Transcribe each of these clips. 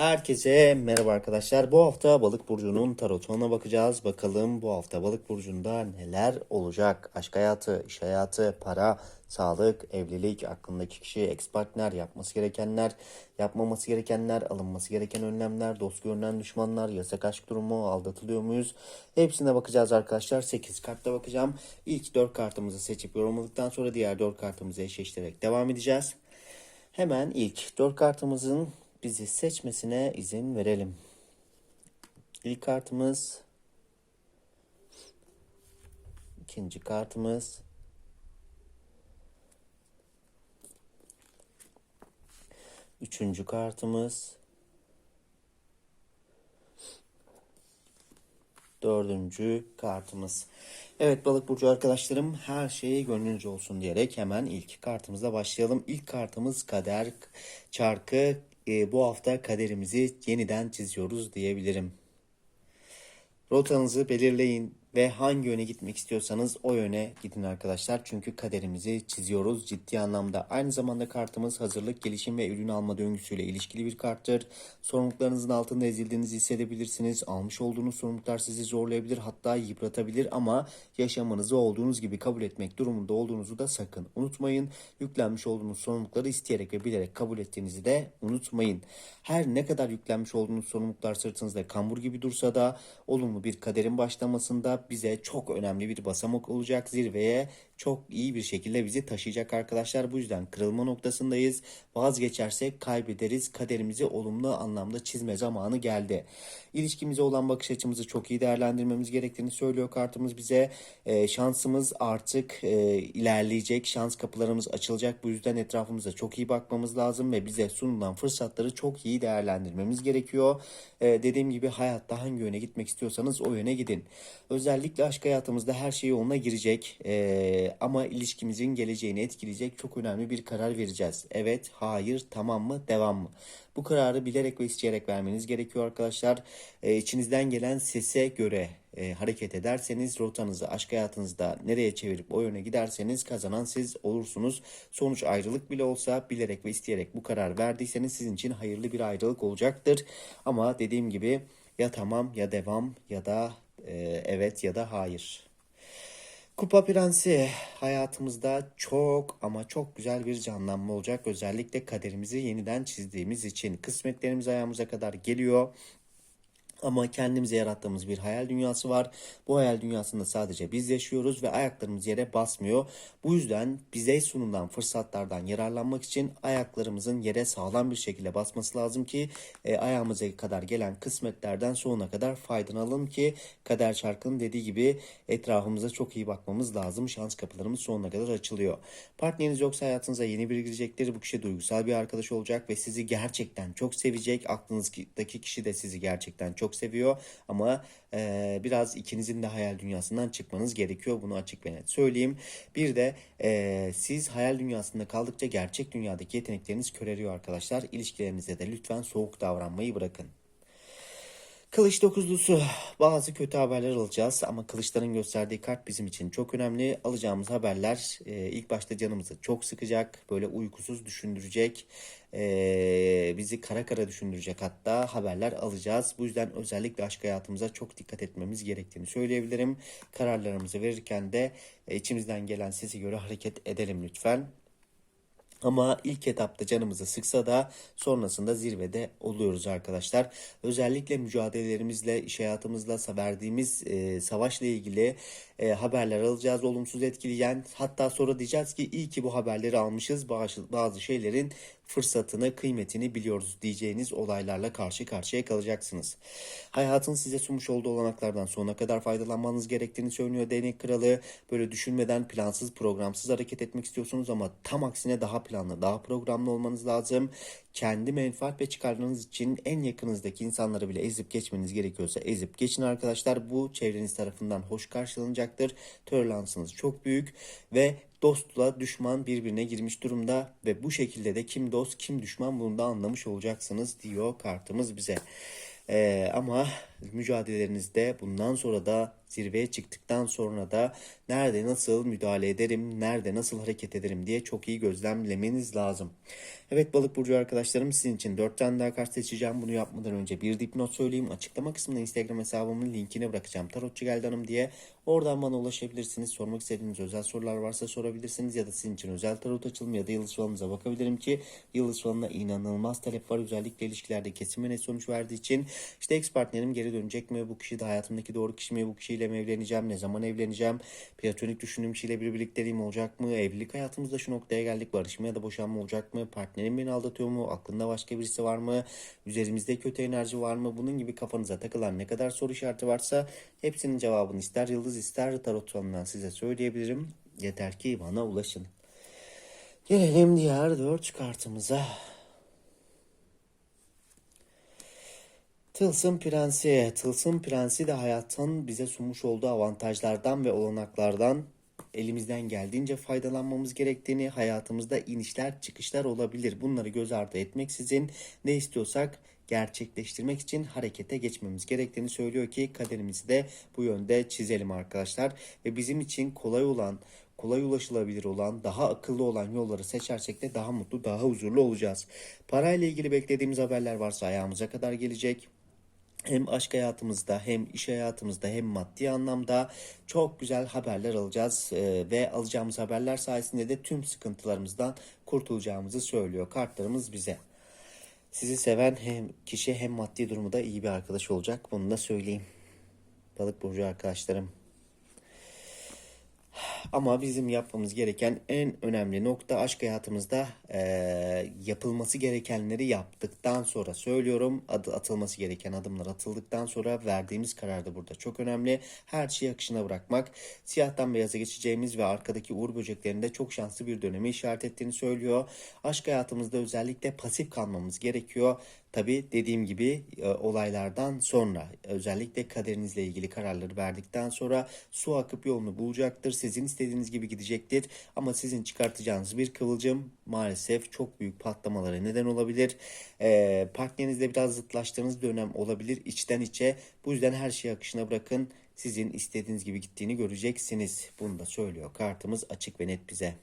Herkese merhaba arkadaşlar. Bu hafta Balık burcunun tarotuna bakacağız. Bakalım bu hafta Balık burcunda neler olacak? Aşk hayatı, iş hayatı, para, sağlık, evlilik, aklındaki kişi, ex partner, yapması gerekenler, yapmaması gerekenler, alınması gereken önlemler, dost görünen düşmanlar, yasak aşk durumu, aldatılıyor muyuz? Hepsine bakacağız arkadaşlar. 8 kartta bakacağım. İlk 4 kartımızı seçip yorumladıktan sonra diğer 4 kartımızı eşleştirerek devam edeceğiz. Hemen ilk 4 kartımızın bizi seçmesine izin verelim. İlk kartımız ikinci kartımız üçüncü kartımız dördüncü kartımız. Evet balık burcu arkadaşlarım her şey gönlünüzce olsun diyerek hemen ilk kartımızla başlayalım. İlk kartımız kader çarkı. Ee, bu hafta kaderimizi yeniden çiziyoruz diyebilirim. Rotanızı belirleyin ve hangi yöne gitmek istiyorsanız o yöne gidin arkadaşlar. Çünkü kaderimizi çiziyoruz ciddi anlamda. Aynı zamanda kartımız hazırlık, gelişim ve ürün alma döngüsüyle ilişkili bir karttır. Sorumluluklarınızın altında ezildiğinizi hissedebilirsiniz. Almış olduğunuz sorumluluklar sizi zorlayabilir hatta yıpratabilir ama yaşamınızı olduğunuz gibi kabul etmek durumunda olduğunuzu da sakın unutmayın. Yüklenmiş olduğunuz sorumlulukları isteyerek ve bilerek kabul ettiğinizi de unutmayın. Her ne kadar yüklenmiş olduğunuz sorumluluklar sırtınızda kambur gibi dursa da olumlu bir kaderin başlamasında bize çok önemli bir basamak olacak. Zirveye çok iyi bir şekilde bizi taşıyacak arkadaşlar. Bu yüzden kırılma noktasındayız. Vazgeçersek kaybederiz. Kaderimizi olumlu anlamda çizme zamanı geldi. İlişkimize olan bakış açımızı çok iyi değerlendirmemiz gerektiğini söylüyor kartımız bize. Ee, şansımız artık e, ilerleyecek. Şans kapılarımız açılacak. Bu yüzden etrafımıza çok iyi bakmamız lazım ve bize sunulan fırsatları çok iyi değerlendirmemiz gerekiyor. Ee, dediğim gibi hayatta hangi yöne gitmek istiyorsanız o yöne gidin. Özellikle aşk hayatımızda her şey yoluna girecek. Ee, ama ilişkimizin geleceğini etkileyecek çok önemli bir karar vereceğiz. Evet, hayır, tamam mı, devam mı? Bu kararı bilerek ve isteyerek vermeniz gerekiyor arkadaşlar. Ee, içinizden gelen sese göre e, hareket ederseniz rotanızı aşk hayatınızda nereye çevirip o yöne giderseniz kazanan siz olursunuz. Sonuç ayrılık bile olsa bilerek ve isteyerek bu karar verdiyseniz sizin için hayırlı bir ayrılık olacaktır. Ama dediğim gibi ya tamam ya devam ya da e, evet ya da hayır. Kupa Prensi hayatımızda çok ama çok güzel bir canlanma olacak. Özellikle kaderimizi yeniden çizdiğimiz için kısmetlerimiz ayağımıza kadar geliyor. Ama kendimize yarattığımız bir hayal dünyası var. Bu hayal dünyasında sadece biz yaşıyoruz ve ayaklarımız yere basmıyor. Bu yüzden bize sunulan fırsatlardan yararlanmak için ayaklarımızın yere sağlam bir şekilde basması lazım ki e, ayağımıza kadar gelen kısmetlerden sonuna kadar faydalanalım ki kader çarkının dediği gibi etrafımıza çok iyi bakmamız lazım. Şans kapılarımız sonuna kadar açılıyor. Partneriniz yoksa hayatınıza yeni biri girecektir. Bu kişi duygusal bir arkadaş olacak ve sizi gerçekten çok sevecek. Aklınızdaki kişi de sizi gerçekten çok seviyor ama e, biraz ikinizin de hayal dünyasından çıkmanız gerekiyor. Bunu açık ve net söyleyeyim. Bir de e, siz hayal dünyasında kaldıkça gerçek dünyadaki yetenekleriniz köreliyor arkadaşlar. İlişkilerinizde de lütfen soğuk davranmayı bırakın. Kılıç dokuzlusu bazı kötü haberler alacağız ama kılıçların gösterdiği kart bizim için çok önemli. Alacağımız haberler e, ilk başta canımızı çok sıkacak, böyle uykusuz düşündürecek, e, bizi kara kara düşündürecek hatta haberler alacağız. Bu yüzden özellikle aşk hayatımıza çok dikkat etmemiz gerektiğini söyleyebilirim. Kararlarımızı verirken de e, içimizden gelen sesi göre hareket edelim lütfen. Ama ilk etapta canımızı sıksa da sonrasında zirvede oluyoruz arkadaşlar. Özellikle mücadelelerimizle, iş hayatımızla verdiğimiz e, savaşla ilgili e, haberler alacağız. Olumsuz etkileyen hatta sonra diyeceğiz ki iyi ki bu haberleri almışız. Bazı, bazı şeylerin fırsatını, kıymetini biliyoruz diyeceğiniz olaylarla karşı karşıya kalacaksınız. Hayatın size sunmuş olduğu olanaklardan sonuna kadar faydalanmanız gerektiğini söylüyor değnek kralı. Böyle düşünmeden plansız, programsız hareket etmek istiyorsunuz ama tam aksine daha planlı, daha programlı olmanız lazım. Kendi menfaat ve çıkarlarınız için en yakınızdaki insanları bile ezip geçmeniz gerekiyorsa ezip geçin arkadaşlar. Bu çevreniz tarafından hoş karşılanacaktır. Toleransınız çok büyük ve dostla düşman birbirine girmiş durumda ve bu şekilde de kim dost kim düşman bunu da anlamış olacaksınız diyor kartımız bize. Ee, ama mücadelelerinizde bundan sonra da zirveye çıktıktan sonra da nerede nasıl müdahale ederim, nerede nasıl hareket ederim diye çok iyi gözlemlemeniz lazım. Evet balık burcu arkadaşlarım sizin için 4 tane daha kart seçeceğim. Bunu yapmadan önce bir dipnot söyleyeyim. Açıklama kısmında Instagram hesabımın linkini bırakacağım. Tarotçu Geldi Hanım diye. Oradan bana ulaşabilirsiniz. Sormak istediğiniz özel sorular varsa sorabilirsiniz. Ya da sizin için özel tarot açılımı ya da yıldız falanıza bakabilirim ki yıldız falanına inanılmaz talep var. Özellikle ilişkilerde kesin ve sonuç verdiği için. işte ex partnerim geri dönecek mi? Bu kişi de hayatımdaki doğru kişi mi? Bu kişiyle mi evleneceğim? Ne zaman evleneceğim? Platonik düşündüğüm kişiyle bir birlikteliğim olacak mı? Evlilik hayatımızda şu noktaya geldik. Barışma ya da boşanma olacak mı? Partnerim beni aldatıyor mu? Aklında başka birisi var mı? Üzerimizde kötü enerji var mı? Bunun gibi kafanıza takılan ne kadar soru işareti varsa hepsinin cevabını ister yıldız ister tarot falından size söyleyebilirim. Yeter ki bana ulaşın. Gelelim diğer dört kartımıza. Tılsım Prensi. Tılsım Prensi de hayatın bize sunmuş olduğu avantajlardan ve olanaklardan elimizden geldiğince faydalanmamız gerektiğini, hayatımızda inişler çıkışlar olabilir. Bunları göz ardı etmeksizin ne istiyorsak gerçekleştirmek için harekete geçmemiz gerektiğini söylüyor ki kaderimizi de bu yönde çizelim arkadaşlar. Ve bizim için kolay olan, kolay ulaşılabilir olan, daha akıllı olan yolları seçersek de daha mutlu, daha huzurlu olacağız. Parayla ilgili beklediğimiz haberler varsa ayağımıza kadar gelecek hem aşk hayatımızda hem iş hayatımızda hem maddi anlamda çok güzel haberler alacağız Ee, ve alacağımız haberler sayesinde de tüm sıkıntılarımızdan kurtulacağımızı söylüyor kartlarımız bize. Sizi seven hem kişi hem maddi durumu da iyi bir arkadaş olacak. Bunu da söyleyeyim. Balık burcu arkadaşlarım. Ama bizim yapmamız gereken en önemli nokta aşk hayatımızda eee, yapılması gerekenleri yaptıktan sonra söylüyorum. Adı atılması gereken adımlar atıldıktan sonra verdiğimiz karar da burada çok önemli. Her şeyi akışına bırakmak. Siyahtan beyaza geçeceğimiz ve arkadaki uğur böceklerinde çok şanslı bir dönemi işaret ettiğini söylüyor. Aşk hayatımızda özellikle pasif kalmamız gerekiyor. Tabi dediğim gibi e, olaylardan sonra özellikle kaderinizle ilgili kararları verdikten sonra su akıp yolunu bulacaktır. Sizin istediğiniz gibi gidecektir. Ama sizin çıkartacağınız bir kıvılcım maalesef çok büyük patlamalara neden olabilir. E, partnerinizle biraz zıtlaştığınız dönem olabilir içten içe. Bu yüzden her şeyi akışına bırakın. Sizin istediğiniz gibi gittiğini göreceksiniz. Bunu da söylüyor. Kartımız açık ve net bize.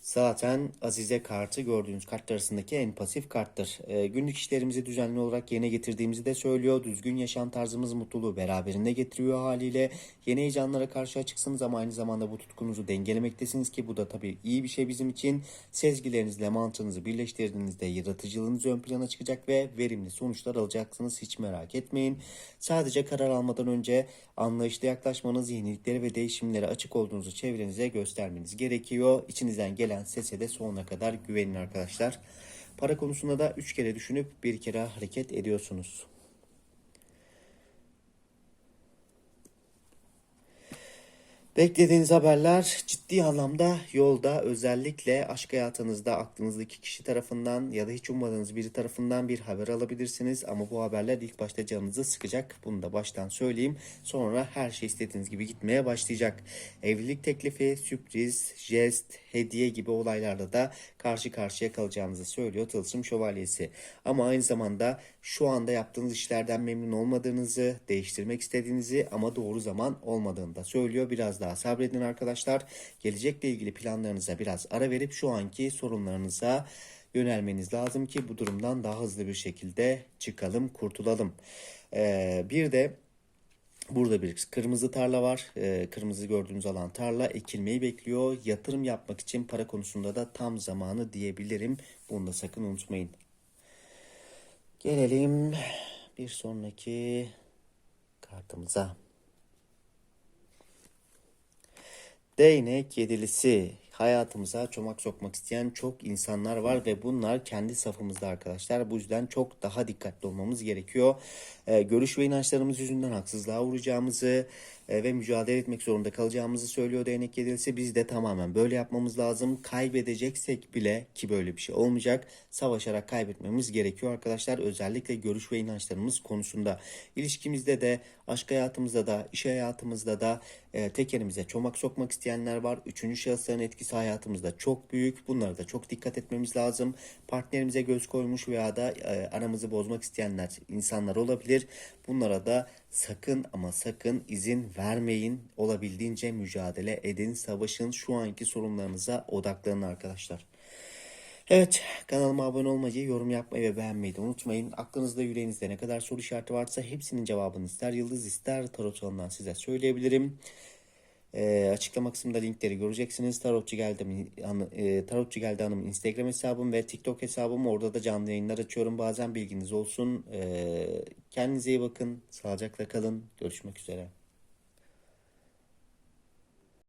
Zaten Azize kartı gördüğünüz kartlar arasındaki en pasif karttır. Ee, günlük işlerimizi düzenli olarak yerine getirdiğimizi de söylüyor. Düzgün yaşam tarzımız mutluluğu beraberinde getiriyor haliyle. Yeni heyecanlara karşı açıksınız ama aynı zamanda bu tutkunuzu dengelemektesiniz ki bu da tabii iyi bir şey bizim için. Sezgilerinizle mantığınızı birleştirdiğinizde yaratıcılığınız ön plana çıkacak ve verimli sonuçlar alacaksınız. Hiç merak etmeyin. Sadece karar almadan önce anlayışlı yaklaşmanız, yeniliklere ve değişimlere açık olduğunuzu çevrenize göstermeniz gerekiyor. İçinizden gelen sese de sonuna kadar güvenin arkadaşlar. Para konusunda da 3 kere düşünüp bir kere hareket ediyorsunuz. Beklediğiniz haberler ciddi anlamda yolda özellikle aşk hayatınızda aklınızdaki kişi tarafından ya da hiç ummadığınız biri tarafından bir haber alabilirsiniz. Ama bu haberler ilk başta canınızı sıkacak. Bunu da baştan söyleyeyim. Sonra her şey istediğiniz gibi gitmeye başlayacak. Evlilik teklifi, sürpriz, jest, hediye gibi olaylarla da karşı karşıya kalacağınızı söylüyor Tılsım Şövalyesi. Ama aynı zamanda şu anda yaptığınız işlerden memnun olmadığınızı, değiştirmek istediğinizi ama doğru zaman olmadığını da söylüyor. Biraz daha sabredin arkadaşlar. Gelecekle ilgili planlarınıza biraz ara verip şu anki sorunlarınıza yönelmeniz lazım ki bu durumdan daha hızlı bir şekilde çıkalım, kurtulalım. Ee, bir de Burada bir kırmızı tarla var. Ee, kırmızı gördüğünüz alan tarla ekilmeyi bekliyor. Yatırım yapmak için para konusunda da tam zamanı diyebilirim. Bunu da sakın unutmayın. Gelelim bir sonraki kartımıza. Değnek yedilisi. Hayatımıza çomak sokmak isteyen çok insanlar var ve bunlar kendi safımızda arkadaşlar. Bu yüzden çok daha dikkatli olmamız gerekiyor. Ee, görüş ve inançlarımız yüzünden haksızlığa uğrayacağımızı, ve mücadele etmek zorunda kalacağımızı söylüyor değnek yedilisi. Biz de tamamen böyle yapmamız lazım. Kaybedeceksek bile ki böyle bir şey olmayacak. Savaşarak kaybetmemiz gerekiyor arkadaşlar. Özellikle görüş ve inançlarımız konusunda. İlişkimizde de, aşk hayatımızda da, iş hayatımızda da e, tekerimize çomak sokmak isteyenler var. Üçüncü şahısların etkisi hayatımızda çok büyük. Bunlara da çok dikkat etmemiz lazım. Partnerimize göz koymuş veya da e, aramızı bozmak isteyenler insanlar olabilir. Bunlara da sakın ama sakın izin vermeyin. Olabildiğince mücadele edin, savaşın. Şu anki sorunlarınıza odaklanın arkadaşlar. Evet kanalıma abone olmayı, yorum yapmayı ve beğenmeyi de unutmayın. Aklınızda yüreğinizde ne kadar soru işareti varsa hepsinin cevabını ister yıldız ister tarot alanından size söyleyebilirim. Ee, açıklama kısmında linkleri göreceksiniz. Tarotçu geldi, e, Tarotçu geldi hanım Instagram hesabım ve TikTok hesabım. Orada da canlı yayınlar açıyorum. Bazen bilginiz olsun. Ee, kendinize iyi bakın. Sağlıcakla kalın. Görüşmek üzere.